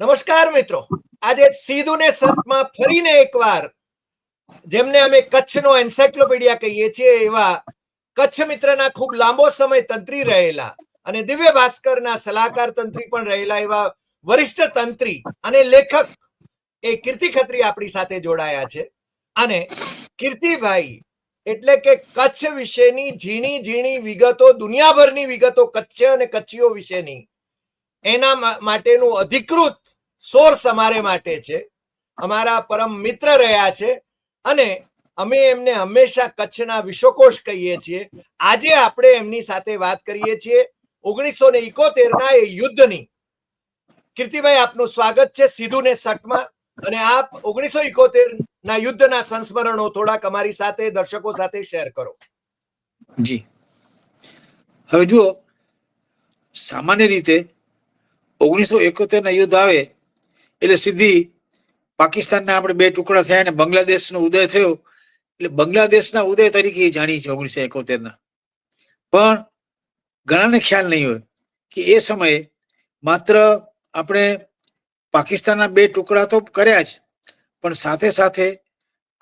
નમસ્કાર મિત્રો. આજે સીધું ને સતમાં ફરીને એકવાર જેમને અમે કચ્છનો એન્સાઇક્લોપીડિયા કહીએ છીએ એવા કચ્છ મિત્રના ખૂબ લાંબો સમય તંત્રી રહેલા અને દિવ્ય ભાસ્કરના સલાહકાર તંત્રી પણ રહેલા એવા વરિષ્ઠ તંત્રી અને લેખક એ કીર્તિ ખત્રી આપણી સાથે જોડાયા છે. અને કીર્તિભાઈ, એટલે કે કચ્છ વિશેની ઝીણી ઝીણી વિગતો, દુનિયાભરની વિગતો કચ્છ અને કચ્છીઓ વિશેની એના માટેનું અધિકૃત સોર્સ અમારે માટે છે. અમારા પરમ મિત્ર રહ્યા છે અને અમે એમને હંમેશા કચ્છના વિશ્વકોશ કહીએ છીએ. આજે આપણે એમની સાથે વાત કરીએ છીએ. ઓગણીસો ને ઇકોતેરના એ યુદ્ધની. કીર્તિભાઈ, આપનું સ્વાગત છે સીધું ને સટમાં અને આપ ઓગણીસો ઇકોતેર ના યુદ્ધના સંસ્મરણો થોડાક અમારી સાથે, દર્શકો સાથે શેર કરો. જી. હવે જુઓ, સામાન્ય રીતે ઓગણીસો એકોતેર ના યુદ્ધ આવે, એટલે સીધી પાકિસ્તાનના આપણે બે ટુકડા થયા અને બાંગ્લાદેશનો ઉદય થયો. એટલે બાંગ્લાદેશના ઉદય તરીકે એ જાણી છે ઓગણીસો એકોતેર ના. પણ ઘણાને ખ્યાલ નહીં હોય કે એ સમયે માત્ર આપણે પાકિસ્તાનના બે ટુકડા તો કર્યા જ, પણ સાથે સાથે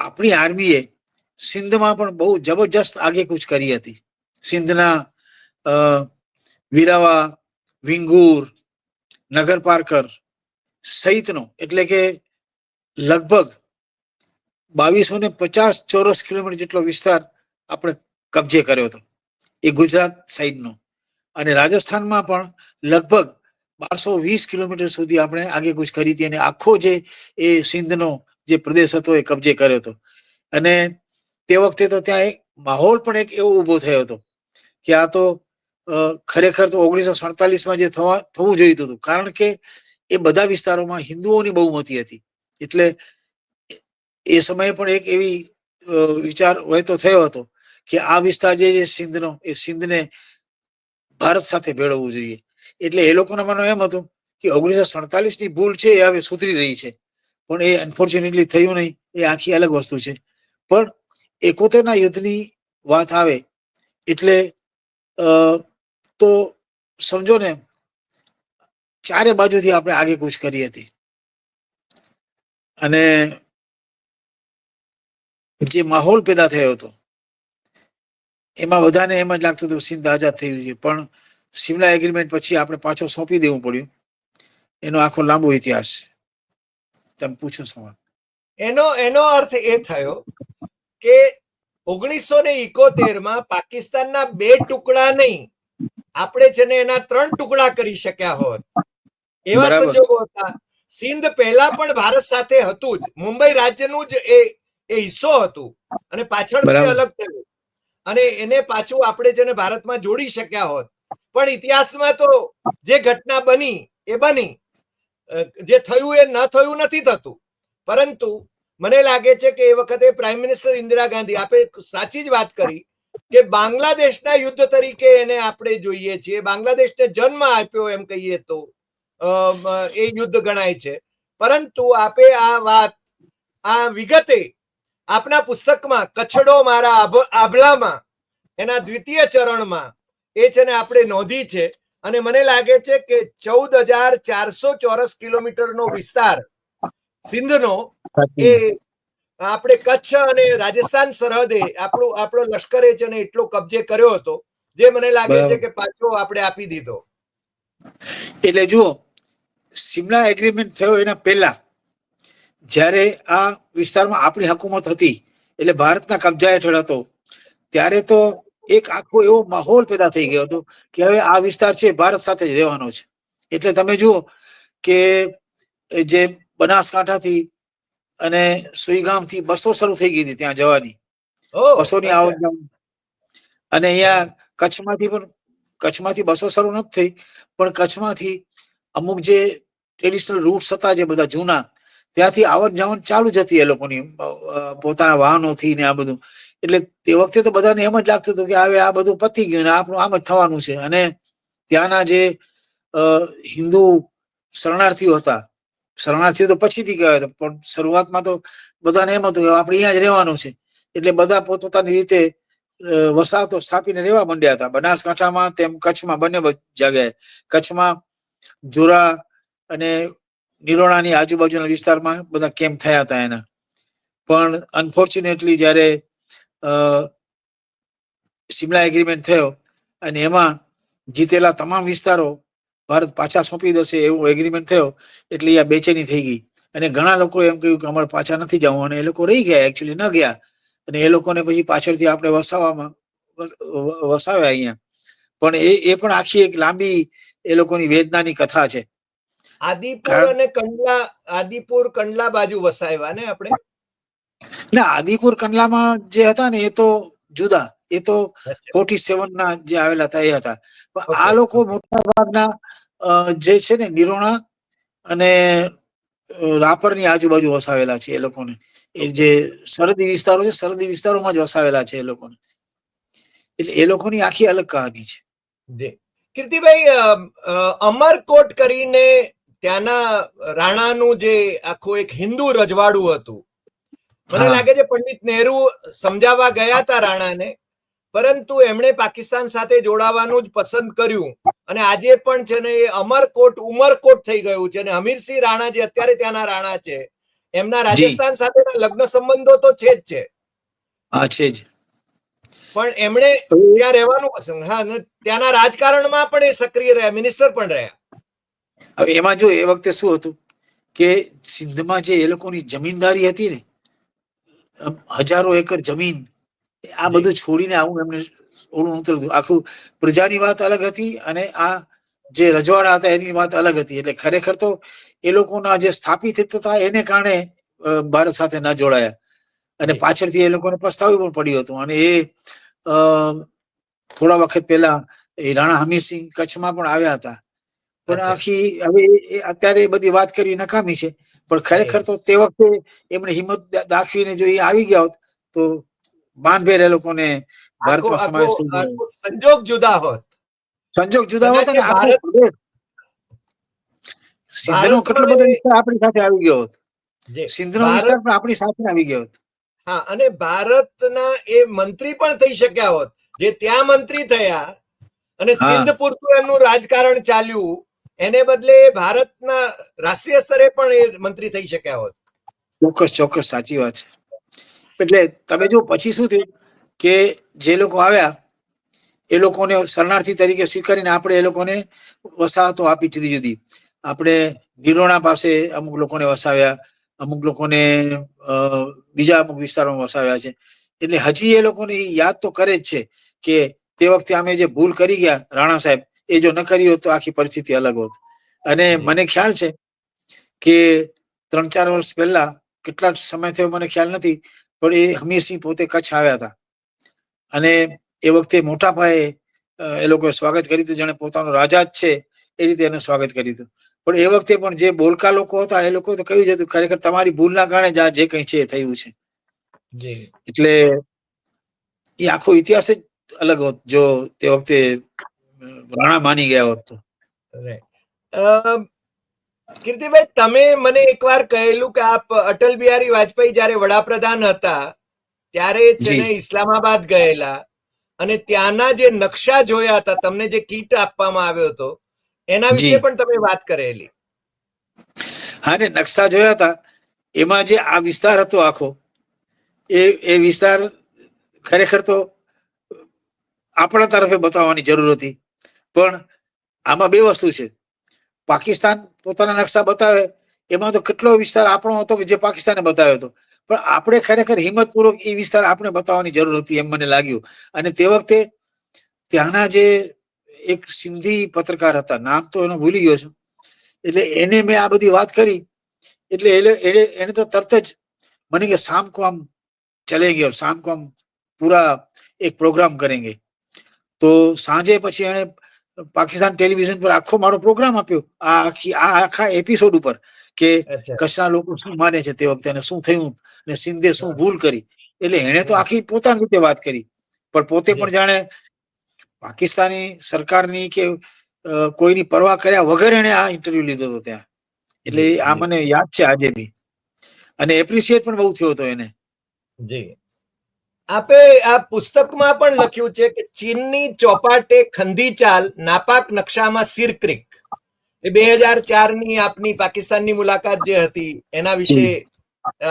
આપણી આર્મીએ સિંધમાં પણ બહુ જબરજસ્ત આગેકૂચ કરી હતી. સિંધના વીરાવા, વિંગુર નગર પારકર સહિતનો. એટલે કે લગભગ બાવીસો ને પચાસ ચોરસ કિલોમીટર જેટલો વિસ્તાર આપણે કબજે કર્યો હતો. એ ગુજરાત સાઈડનો. અને રાજસ્થાનમાં પણ લગભગ બારસો વીસ કિલોમીટર સુધી આપણે આગેકૂચ કરી હતી અને આખો જે એ સિંધનો જે પ્રદેશ હતો એ કબજે કર્યો હતો. અને તે વખતે તો ત્યાં એક માહોલ પણ એક એવો ઊભો થયો હતો કે આ તો ખરેખર તો ઓગણીસો સડતાલીસમાં જે થવા થવું જોઈતું હતું. કારણ કે એ બધા વિસ્તારોમાં હિન્દુઓની બહુમતી હતી. એટલે એ- સમયે પણ એક એવી વિચાર વિચાર વહેતો થયો હતો કે આ વિસ્તાર જે સિંધનો એ સિંધને ભારત સાથે ભેળવવું જોઈએ. એટલે એ લોકોના મનો એમ હતું કે ઓગણીસો સડતાલીસની ભૂલ છે એ હવે સુધરી રહી છે. પણ એ અનફોર્ચ્યુનેટલી થયું નહીં. એ આખી અલગ વસ્તુ છે. પણ એકોતેરના યુદ્ધની વાત આવે એટલે અ, તો સમજો ને, ચારે બાજુથી આપણે આગેકૂચ કરી હતી. અને જે માહોલ પેદા થયો હતો, એમાં બધાને એમ જ લાગતું હતું સિંધ આઝાદ થયું છે. પણ સિમલા એગ્રીમેન્ટ પછી આપણે પાછો સોંપી દેવું પડ્યું. એનો આખો લાંબો ઇતિહાસ છે. તમે પૂછો સવાલ. એનો એનો અર્થ એ થયો કે ઓગણીસો ને ઇકોતેરમાં પાકિસ્તાનના બે ટુકડા નહીં આપણે છે ને એના ત્રણ ટુકડા કરી શક્યા હોત. એવા સંજોગો હતા. સિંધ પહેલા પણ ભારત સાથે હતું જ. મુંબઈ રાજ્યનું જ એ એ હિસ્સો હતું. અને પાછળ અલગ થયું. અને એને પાછું આપણે જેને ભારતમાં જોડી શક્યા હોત. પણ ઇતિહાસમાં તો જે ઘટના બની એ બની. જે થયું એ ન થયું નથી થતું. પરંતુ મને લાગે છે કે એ વખતે પ્રાઇમ મિનિસ્ટર ઇન્દિરા ગાંધી આપે સાચી જ વાત કરી. કે બાંગ્લાદેશના યુદ્ધ તરીકે એને આપણે જોઈએ છીએ. બાંગ્લાદેશને જન્મ આપ્યો એમ કહીએ તો એ યુદ્ધ ગણાય છે. પરંતુ આપે આ વાત, આ વિગતે આપના પુસ્તકમાં કચ્છડો મારા આભલામાં, એના દ્વિતીય ચરણમાં, એ છે ને આપણે નોંધી છે. અને મને લાગે છે કે ચૌદ હજાર ચારસો ચોરસ કિલોમીટરનો વિસ્તાર સિંધનો એ આપણે કચ્છ અને રાજસ્થાન સરહદે આપણું આપણો લશ્કરે છે ને એટલો કબજે કર્યો હતો જે મને લાગે છે કે પાછો આપણે આપી દીધો. એટલે જુઓ સિમલા એગ્રીમેન્ટ થયો એના પહેલા જ્યારે આ વિસ્તારમાં આપણી હકુમત હતી એટલે ભારતના કબજા હેઠળ હતો ત્યારે તો એક આખો એવો માહોલ પેદા થઈ ગયો હતો કે હવે આ વિસ્તાર છે ભારત સાથે જ રહેવાનો છે. એટલે તમે જુઓ કે જે બનાસકાંઠાથી અને સુઈગામથી બસો શરૂ થઈ ગઈ હતી ત્યાં જવાની. બસોની અચ્છા. આવક અને અહીંયા કચ્છમાંથી પણ કચ્છમાંથી બસો શરૂ નથી થઈ પણ કચ્છમાંથી અમુક જે ટ્રેડિશનલ રૂટ્સ હતા જે બધા જૂના ત્યાંથી આવત જાવન ચાલુ જ હતી એ લોકોની પોતાના વાહનોથી ને આ બધું. એટલે તે વખતે તો બધાને એમ જ લાગતું હતું કે હવે આ બધું પતી ગયું ને આપણું આમ જ થવાનું છે. અને ત્યાંના જે હિન્દુ શરણાર્થીઓ હતા શરણાર્થીઓ તો પછીથી ગયા હતા પણ શરૂઆતમાં તો બધાને એમ હતું કે આપણે અહીંયા જ રહેવાનું છે. એટલે બધા પોતપોતાની રીતે વસાહતો સ્થાપીને રહેવા માંડ્યા હતા. બનાસકાંઠામાં તેમ કચ્છમાં બંને જગ્યાએ. કચ્છમાં જોરા અને નિરોણાની આજુબાજુના વિસ્તારમાં બધા કેમ્પ થયા હતા એના. પણ અનફોર્ચ્યુનેટલી જ્યારે સિમલા એગ્રીમેન્ટ થયો અને એમાં જીતેલા તમામ વિસ્તારો ભારત પાછા સોંપી દેશે એવો એગ્રીમેન્ટ થયો એટલે આ બેચેની થઈ ગઈ. અને ઘણા લોકો એમ કહ્યું કે અમારે પાછા નથી જવું અને એ લોકો રહી ગયા એકચ્યુઅલી ન ગયા. અને એ લોકોને પછી પાછળથી આપણે વસાવવામાં વસાવ્યા અહીંયા. પણ એ એ પણ આખી એક લાંબી એ લોકોની વેદનાની કથા છે. આદિપુર અને કંડલા આદિપુર કંડલા બાજુ વસાવ્યા ને આપણે? ના આદિપુર કંડલામાં જે હતા ને એ તો જુદા. એ તો ફોર્ટી સેવન ના જે આવેલા હતા એ હતા. આ લોકો મોટા ભાગના જે છે ને નિરોણા અને રાપરની આજુબાજુ વસાવેલા છે એ લોકોને. એ જે સરહદી વિસ્તારો છે સરહદી વિસ્તારોમાં જ વસાવેલા છે એ લોકોને. એટલે એ લોકોની આખી અલગ કહાની છે. કીર્તિભાઈ અમરકોટ કરીને ત્યાંના રાણાનું જે આખું એક હિન્દુ રજવાડું હતું મને લાગે છે પંડિત નહેરુ સમજાવવા ગયા હતા રાણાને. પરંતુ એમણે પાકિસ્તાન સાથે જોડાવાનું જ પસંદ કર્યું. અને આજે પણ છે ને એ અમરકોટ ઉમરકોટ થઈ ગયું છે. અને હમીરસિંહ રાણા જે અત્યારે ત્યાંના રાણા છે એમના રાજસ્થાન સાથેના લગ્ન સંબંધો તો છે જ છે. છે જ. પણ એમણે ત્યાં રહેવાનું પસંદ હા અને ત્યાંના રાજકારણમાં પણ એ સક્રિય રહ્યા મિનિસ્ટર પણ રહ્યા. હવે એમાં જો એ વખતે શું હતું કે સિંધમાં જે એ લોકોની જમીનદારી હતી ને હજારો એકર જમીન આ બધું છોડીને આવું એમને ઓળું ઉતરતું આખું પ્રજાની વાત અલગ હતી અને આ જે રજવાડા હતા એની વાત અલગ હતી. એટલે ખરેખર તો એ લોકોના જે સ્થાપિત હતા એને કારણે ભારત સાથે ન જોડાયા. અને પાછળથી એ લોકોને પસ્તાવું પણ પડ્યું હતું. અને એ થોડા વખત પહેલા એ રાણા હમીરસિંહ કચ્છમાં પણ આવ્યા હતા. પણ આખી હવે અત્યારે એ બધી વાત કરી નકામી છે. પણ ખરેખર તો તે વખતે એમણે હિંમત દાખવીને જો એ આવી ગયા હોત તો બાનભેર એ લોકોને ભારતમાં સમાવેશ સંજોગ જુદા હોત. સંજોગ જુદા હોત અને આખો સિંધનો કેટલો બધો વિસ્તાર આપણી સાથે આવી ગયો હોત. સિંધનો વિસ્તાર પણ આપણી સાથે આવી ગયો હોત. હા અને ભારતના એ મંત્રી પણ થઈ શક્યા હોત. જે ત્યાં મંત્રી થયા અને. સિંધ પૂરતું એમનું રાજકારણ ચાલ્યું એને બદલે ભારતના રાષ્ટ્રીય સ્તરે પણ એ મંત્રી થઈ શક્યા હોત. ચોક્કસ ચોક્કસ સાચી વાત છે. એટલે તમે જો પછી શું થયું કે જે લોકો આવ્યા એ લોકોને શરણાર્થી તરીકે સ્વીકારીને આપણે એ લોકોને વસાહતો આપી જુદી જુદી આપણે નિરોણા પાસે અમુક લોકોને વસાવ્યા અમુક લોકોને બીજા અમુક વિસ્તારોમાં વસાવ્યા છે. એટલે હજી એ લોકોને યાદ તો કરે જ છે કે તે વખતે અમે જે ભૂલ કરી ગયા રાણા સાહેબ એ જો ન કરી હોત તો આખી પરિસ્થિતિ અલગ હોત. અને મને ખ્યાલ છે કે ત્રણ ચાર વર્ષ પહેલા કેટલા સમય થયો મને ખ્યાલ નથી પણ એ હમીરસિંહ પોતે કચ્છ આવ્યા હતા. અને એ વખતે મોટા પાયે એ લોકોએ સ્વાગત કર્યું હતું. જાણે પોતાનો રાજા જ છે એ રીતે એનું સ્વાગત કર્યું હતું. પણ એ વખતે પણ જે બોલકા લોકો હતા એ લોકો તો કહ્યું જ હતું ખરેખર તમારી ભૂલના કારણે જ આ જે કંઈ છે એ થયું છે. એટલે એ આખો ઇતિહાસ જ અલગ હોત જો તે વખતે રાણા માની ગયા હોત તો. કીર્તિભાઈ તમે મને એકવાર કહેલું કે આપ અટલ બિહારી વાજપેયી જ્યારે વડાપ્રધાન હતા ત્યારે છે. ઇસ્લામાબાદ ગયેલા અને ત્યાંના જે નકશા જોયા હતા તમને જે કીટ આપવામાં આવ્યો હતો એના વિશે પણ તમે વાત કરેલી. હા ને નકશા જોયા હતા એમાં જે આ વિસ્તાર હતો આખો એ એ વિસ્તાર ખરેખર તો આપણા તરફે બતાવવાની જરૂર હતી પણ આમાં બે વસ્તુ છે. પાકિસ્તાન પોતાના નકશા બતાવે, એમાં તો કેટલો વિસ્તાર આપણો હતો કે જે પાકિસ્તાને બતાવ્યો હતો. પણ આપણે ખરેખર હિંમતપૂર્વક એ વિસ્તાર આપણે બતાવવાની જરૂર હતી એમ મને લાગ્યું. અને તે વખતે ત્યાંના જે એક સિંધી પત્રકાર હતા, નામ તો એનો ભૂલી ગયો છું, એટલે એને મેં આ બધી વાત કરી, એટલે એને એને તો તરત જ મને કે શામ કો આમ ચલેંગે શામ કો આમ પૂરા એક પ્રોગ્રામ કરેંગે. તો સાંજે પછી એણે પાકિસ્તાન ટેલિવિઝન પર આખો મારો પ્રોગ્રામ આપ્યો. આ આખી આ આખા એપિસોડ ઉપર કે કચ્છના લોકો શું માને છે તે વખતે અને શું થયું ને સિંધે શું ભૂલ કરી. એટલે એણે તો આખી પોતાની રીતે વાત કરી. પણ પોતે પણ જાણે પાકિસ્તાની સરકારની કે કોઈની પરવા કર્યા વગર એને આ ઇન્ટરવ્યુ લીધો હતો ત્યાં. એટલે આ મને યાદ છે આજે બી. અને એપ્રિશિએટ પણ બહુ થયો હતો એને. જી. આપે આ પુસ્તકમાં પણ લખ્યું છે કે ચીનની ચોપાટે ખંધી ચાલ, નાપાક નકશામાં સિરક્રિક એ બે હજાર ચારની આપની પાકિસ્તાનની મુલાકાત જે હતી, એના વિશે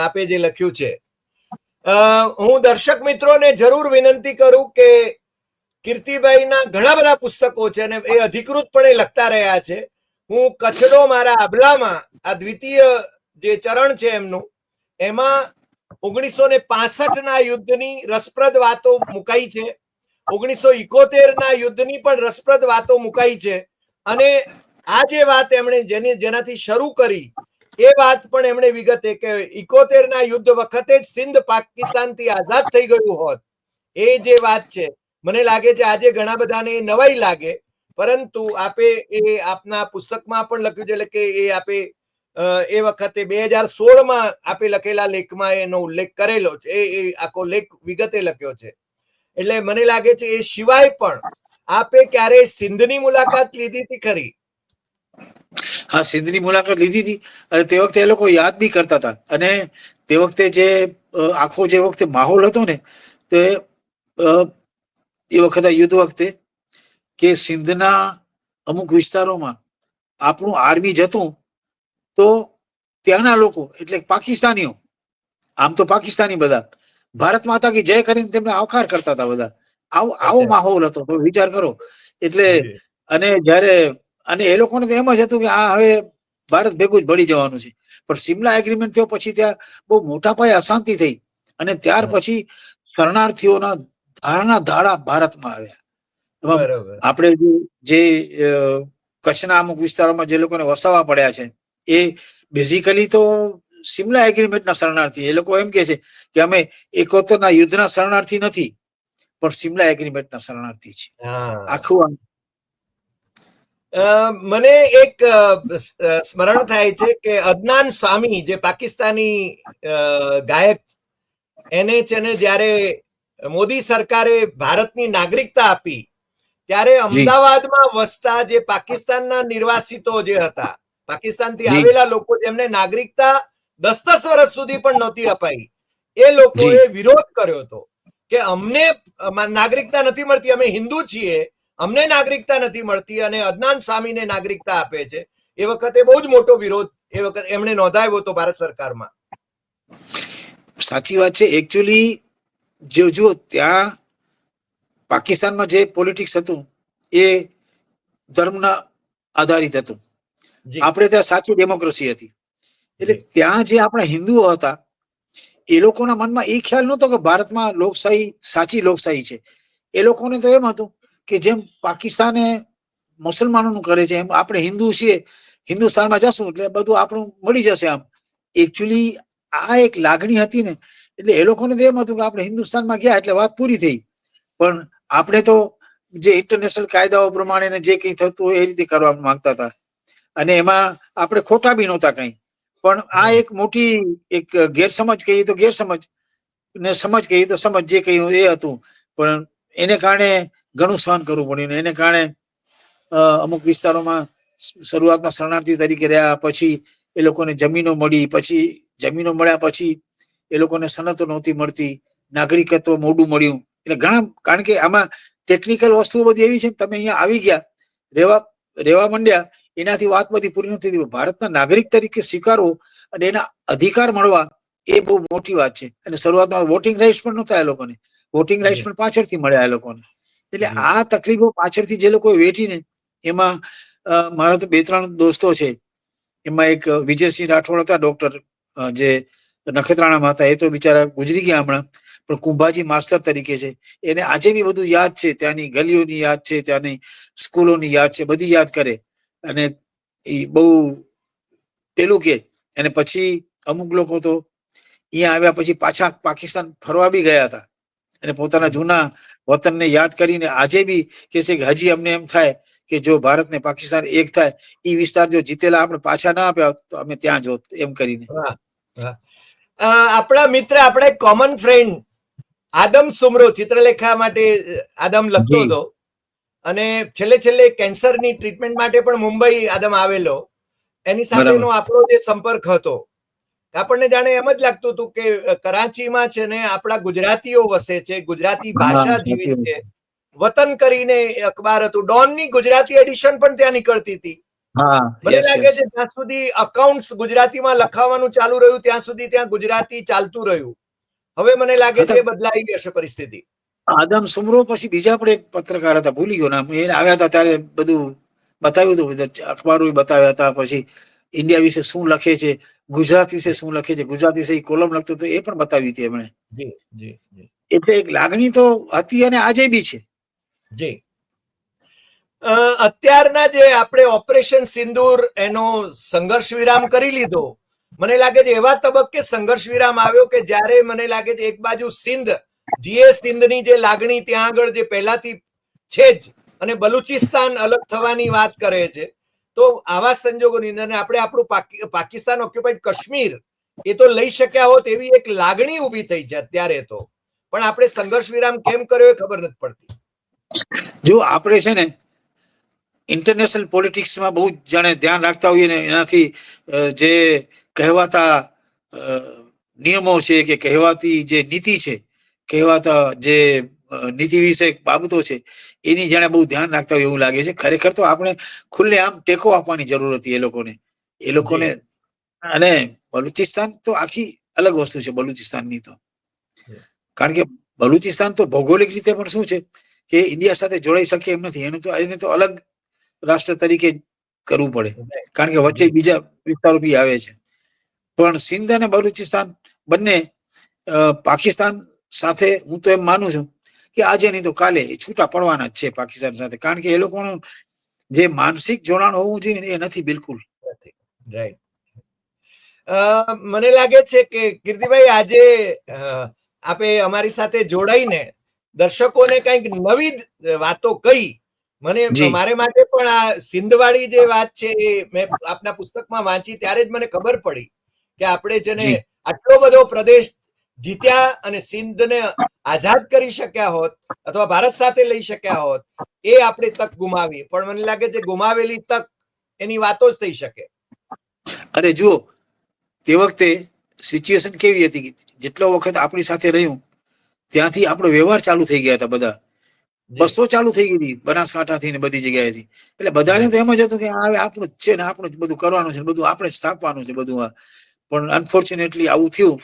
આપે જે લખ્યું છે. હું દર્શક મિત્રોને જરૂર વિનંતી કરું કે કીર્તિભાઈના ઘણા બધા પુસ્તકો છે અને એ અધિકૃતપણે લખતા રહ્યા છે. હું કચ્છનો મારા આબલામાં આ દ્વિતીય જે ચરણ છે એમનું, એમાં ઓગણીસો ને પાસઠ ના યુદ્ધની રસપ્રદ વાતો મુકાઈ છે. ઓગણીસો ઇકોતેર ના યુદ્ધની પણ રસપ્રદ વાતો મુકાઈ છે. અને આ જે વાત એમણે જેની જેનાથી શરૂ કરી, એ વાત પણ એમણે વિગતે કે ઇકોતેર ના યુદ્ધ વખતે જ સિંધ પાકિસ્તાનથી આઝાદ થઈ ગયું હોત. એ જે વાત છે, મને લાગે છે આજે ઘણા બધાને એ નવાઈ લાગે. પરંતુ આપે એ આપના પુસ્તકમાં પણ લખ્યું છે, એટલે કે એ આપે એ વખતે બે હજાર સોળમાં આપે લખેલા લેખમાં એનો ઉલ્લેખ કરેલો છે. એ આખો લેખ વિગતે લખ્યો છે. એટલે મને લાગે છે એ સિવાય પણ આપે ક્યારે સિંધની મુલાકાત લીધી હતી ખરી? હા, સિંધની મુલાકાત લીધી હતી. અને તે વખતે એ લોકો યાદ બી કરતા હતા. અને તે વખતે જે આખો જે વખતે માહોલ હતો ને, તે એ વખતે યુદ્ધ વખતે કે સિંધના અમુક વિસ્તારોમાં આપણું આર્મી જતું તો ત્યાંના લોકો એટલે પાકિસ્તાનીઓ આમ તો પાકિસ્તાની બધા ભારત માતા કી જય કરીને તેમને આવકાર કરતા હતા બધા. આવો આવો માહોલ હતો તો વિચાર કરો. એટલે અને જ્યારે અને એ લોકોને તો એમ જ હતું કે આ હવે ભારત ભેગું જ ભળી જવાનું છે. પણ સિમલા એગ્રીમેન્ટ થયો પછી ત્યાં બહુ મોટા પાયે અશાંતિ થઈ. અને ત્યાર પછી શરણાર્થીઓના ધારણા ધાડા ભારતમાં આવ્યા. આપણે જે જે કચ્છના અમુક વિસ્તારોમાં જે લોકોને વસાવા પડ્યા છે એ બેઝિકલી તો સિમલા એગ્રીમેન્ટના શરણાર્થી એ લોકો એમ કે છે કે અમે એકોતરના યુદ્ધના શરણાર્થી નથી પણ સિમલા એગ્રીમેન્ટના શરણાર્થી છે. આખું મને એક સ્મરણ થાય છે કે અદનાન સામી જે પાકિસ્તાની ગાયક એને છે ને જ્યારે મોદી સરકારે ભારતની નાગરિકતા આપી ત્યારે અમદાવાદમાં વસતા જે પાકિસ્તાનના નિર્વાસિતો જે હતા પાકિસ્તાનથી જી. આવેલા લોકો જેમને નાગરિકતા દસ દસ વર્ષ સુધી પણ નહોતી અપાઈ એ લોકોએ વિરોધ કર્યો હતો કે અમને નાગરિકતા નથી મળતી અમે હિન્દુ છીએ અમને નાગરિકતા નથી મળતી અને અદનાન સામીને નાગરિકતા આપે છે. એ વખતે બહુ જ મોટો વિરોધ એ વખત એમણે નોંધાવ્યો હતો ભારત સરકારમાં. સાચી વાત છે. એકચ્યુઅલી જો જુઓ ત્યાં પાકિસ્તાનમાં જે પોલિટિક્સ હતું એ ધર્મના આધારિત હતું. જી આપણે ત્યાં સાચી ડેમોક્રેસી હતી. એટલે ત્યાં જે આપણા હિન્દુઓ હતા એ લોકોના મનમાં એ ખ્યાલ નહોતો કે ભારતમાં લોકશાહી સાચી લોકશાહી છે. એ લોકોને તો એમ હતું કે જેમ પાકિસ્તાને મુસલમાનોનું કરે છે એમ આપણે હિન્દુ છીએ હિન્દુસ્તાનમાં જશું એટલે બધું આપણું મળી જશે આમ. એકચ્યુઅલી આ એક લાગણી હતી ને એટલે એ લોકોને તો એમ હતું કે આપણે હિન્દુસ્તાનમાં ગયા એટલે વાત પૂરી થઈ. પણ આપણે તો જે ઇન્ટરનેશનલ કાયદાઓ પ્રમાણે જે કંઈ થતું હોય એ રીતે કરવા માંગતા હતા. અને એમાં આપણે ખોટા બી નહોતા કંઈ. પણ આ એક મોટી એક ગેરસમજ કહીએ તો ગેરસમજ ને સમજ કહીએ તો સમજ જે કહ્યું એ હતું. પણ એને કારણે ઘણું સહન કરવું પડ્યું એને કારણે અમુક વિસ્તારોમાં શરૂઆતમાં શરણાર્થી તરીકે રહ્યા, પછી એ લોકોને જમીનો મળી, પછી જમીનો મળ્યા પછી એ લોકોને સનતો નહોતી મળતી, નાગરિકત્વ મોડું મળ્યું. એટલે ઘણા, કારણ કે આમાં ટેકનિકલ વસ્તુઓ બધી એવી છે તમે અહીંયા આવી ગયા, રેવા રેવા માંડ્યા એનાથી વાત બધી પૂરી નથી થતી. ભારતના નાગરિક તરીકે સ્વીકારવો અને એના અધિકાર મળવા એ બહુ મોટી વાત છે. અને શરૂઆતમાં વોટિંગ રાઇટ્સ પણ નહોતા એ લોકોને. વોટિંગ રાઇટ્સ પણ પાછળથી મળ્યા એ લોકોને. એટલે આ તકલીફો પાછળથી જે લોકો વેઠીને એમાં મારા તો બે ત્રણ દોસ્તો છે. એમાં એક વિજયસિંહ રાઠોડ હતા ડોક્ટર જે નખત્રાણામાં હતા. એ તો બિચારા ગુજરી ગયા હમણાં. પણ કુંભાજી માસ્તર તરીકે છે. એને આજે બી બધું યાદ છે. ત્યાંની ગલીઓની યાદ છે ત્યાંની સ્કૂલોની યાદ છે બધી યાદ કરે. અને એ બહુ પેલું કે અને પછી અમુક લોકો તો અહીંયા આવ્યા પછી પાછા પાકિસ્તાન ફરવા બી ગયા હતા. અને પોતાના જૂના વતનને યાદ કરીને આજે બી કે છે કે હજી અમને એમ થાય કે જો ભારત ને પાકિસ્તાન એક થાય એ વિસ્તાર જો જીતેલા આપણે પાછા ના આપ્યા તો અમે ત્યાં જોત એમ કરીને. આપણા મિત્ર આપણે કોમન ફ્રેન્ડ આદમ સુમરો ચિત્રલેખા માટે આદમ લખતો હતો. અને છેલ્લે છેલ્લે કેન્સરની ટ્રીટમેન્ટ માટે પણ મુંબઈ આદમ આવેલો. એની સાથેનો આપણો જે સંપર્ક હતો આપણને જાણે એમ જ લાગતું હતું કે કરાંચીમાં છે ને આપણા ગુજરાતીઓ વસે છે ગુજરાતી ભાષા જીવિત છે. વતન કરીને અખબાર હતું. ડોનની ગુજરાતી એડિશન પણ ત્યાં નીકળતી હતી. મને લાગે છે જ્યાં સુધી અકાઉન્ટ્સ ગુજરાતીમાં લખાવવાનું ચાલુ રહ્યું ત્યાં સુધી ત્યાં ગુજરાતી ચાલતું રહ્યું. હવે મને લાગે છે બદલાઈ હશે પરિસ્થિતિ. આદમ સુમરો પછી બીજા પણ એક પત્રકાર હતા ભૂલી ગયો નામ. એ આવ્યા હતા ત્યારે બધું બતાવ્યું હતું અખબારો બતાવ્યા હતા. પછી ઇન્ડિયા વિશે શું લખે છે ગુજરાત વિશે શું લખે છે ગુજરાત વિશે કોલમ લખતો હતો એ પણ બતાવી હતી એમણે. એટલે એક લાગણી તો હતી અને આજે બી છે. જી. અત્યારના જે આપણે ઓપરેશન સિંદૂર એનો સંઘર્ષ વિરામ કરી લીધો મને લાગે છે એવા તબક્કે સંઘર્ષ વિરામ આવ્યો કે જ્યારે મને લાગે છે એક બાજુ સિંધ જીએ સિંધની જે લાગણી ત્યાં આગળ જે પહેલાથી છે જ, અને બલુચિસ્તાન અલગ થવાની વાત કરે છે, તો આવા સંજોગોની અંદર આપણે આપણું પાકી- પાકિસ્તાન ઓક્યુપાઈડ કાશ્મીર, એ તો લઈ શક્યા હોત એવી એક લાગણી ઊભી થઈ છે અત્યારે તો. પણ આપણે સંઘર્ષ વિરામ કેમ કર્યો એ ખબર નથી પડતી. જો આપણે છે ને ઇન્ટરનેશનલ પોલિટિક્સમાં બહુ જાણે ધ્યાન રાખતા હોઈએ ને, એનાથી જે કહેવાતા નિયમો છે કે કહેવાતી જે નીતિ છે કહેવાતા જે નીતિ વિષયક બાબતો છે એની જાણે બહુ ધ્યાન રાખતા હોય એવું લાગે છે. ખરેખર તો આપણે ખુલ્લે આમ ટેકો આપવાની જરૂર હતી એ લોકોને. એ લોકોને અને બલુચિસ્તાન તો આખી અલગ વસ્તુ છે બલુચિસ્તાનની તો. કારણ કે બલુચિસ્તાન તો ભૌગોલિક રીતે પણ શું છે કે ઇન્ડિયા સાથે જોડાઈ શકે એમ નથી. એને તો એને તો અલગ રાષ્ટ્ર તરીકે કરવું પડે. કારણ કે વચ્ચે બીજા વિસ્તારો બી આવે છે. પણ સિંધ અને બલુચિસ્તાન બંને પાકિસ્તાન સાથે હું તો એમ માનું છું કે આજે નહીં તો કાલે છૂટા પડવાના જ છે પાકિસ્તાન સાથે. કારણ કે એ લોકોનું જે માનસિક જોડાણ હોવું જોઈએ ને એ નથી બિલકુલ. રાઈટ મને લાગે છે કે કીર્તિભાઈ આજે આપે અમારી સાથે જોડાઈને દર્શકોને કંઈક નવી વાતો કહી. મને. મારે માટે પણ આ સિંધવાળી જે વાત છે એ મેં આપના પુસ્તકમાં વાંચી ત્યારે જ મને ખબર પડી કે આપણે જેને. આટલો બધો પ્રદેશ જીત્યા અને સિંધને આઝાદ કરી શક્યા હોત અથવા ભારત સાથે લઈ શક્યા હોત એ આપણે તક ગુમાવી. પણ મને લાગે છે ગુમાવેલી તક એની વાતો જ થઈ શકે. અને જુઓ તે વખતે સિચ્યુએશન કેવી હતી? જેટલો વખત આપણી સાથે રહ્યું ત્યાંથી આપણો વ્યવહાર ચાલુ થઈ ગયા હતા બધા. બસો ચાલુ થઈ ગઈ હતી બનાસકાંઠાથી ને બધી જગ્યાએથી. એટલે બધાને તો એમ જ હતું કે હવે આપણું જ છે ને આપણું જ બધું કરવાનું છે બધું આપણે જ સ્થાપવાનું છે બધું આ. પણ અનફોર્ચ્યુનેટલી આવું થયું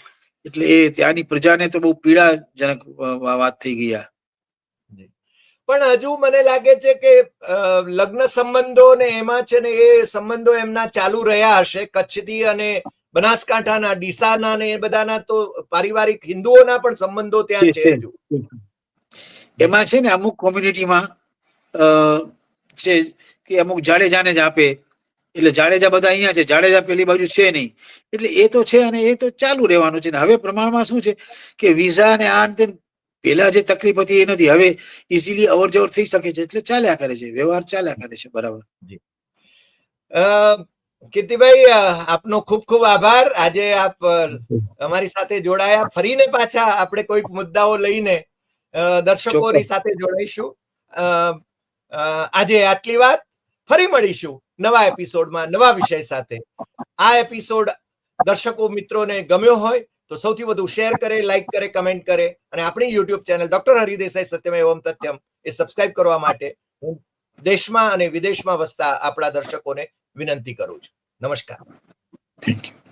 એટલે એ ત્યાંની પ્રજાને તો બહુ પીડાજનક વાત થઈ ગયા પણ હજુ મને લાગે છે કે લગ્ન સંબંધો ને એમાં છે ને એ સંબંધો એમના ચાલુ રહ્યા હશે. કચ્છથી અને બનાસકાંઠાના ડીસાના ને એ બધાના તો પારિવારિક હિન્દુઓના પણ સંબંધો ત્યાં છે હજુ. એમાં છે ને અમુક કોમ્યુનિટીમાં છે કે અમુક જાડેજાને જ આપે. એટલે જાડેજા બધા અહીંયા છે જાડેજા પેલી બાજુ છે નહીં. એટલે એ તો છે અને એ તો ચાલુ રહેવાનું છે ને. હવે પ્રમાણમાં શું છે કે વિઝા ને આ તે પેલા જે તકલીફ હતી એ નથી. હવે ઇઝીલી અવર જવર થઈ શકે છે એટલે ચાલ્યા કરે છે. વ્યવહાર ચાલ્યા કરે છે. બરાબર. અ, કીર્તિભાઈ આપનો ખૂબ ખૂબ આભાર. આજે આપ અમારી સાથે જોડાયા. ફરીને પાછા આપણે કોઈક મુદ્દાઓ લઈને દર્શકોની સાથે જોડાઈશું. આજે આટલી વાત. ફરી મળીશું. નવા એપિસોડમાં નવા વિષય સાથે. આ એપિસોડ દર્શકો મિત્રોને ગમ્યો હોય તો સૌથી વધુ શેર કરે, લાઈક કરે, કમેન્ટ કરે અને આપણી YouTube channel doctor Hari Desai Satyam Evam Tathyam એ સબસ્ક્રાઇબ કરવા માટે હું દેશમાં અને વિદેશમાં વસતા આપણા દર્શકોને વિનંતી કરું છું. નમસ્કાર. Thank you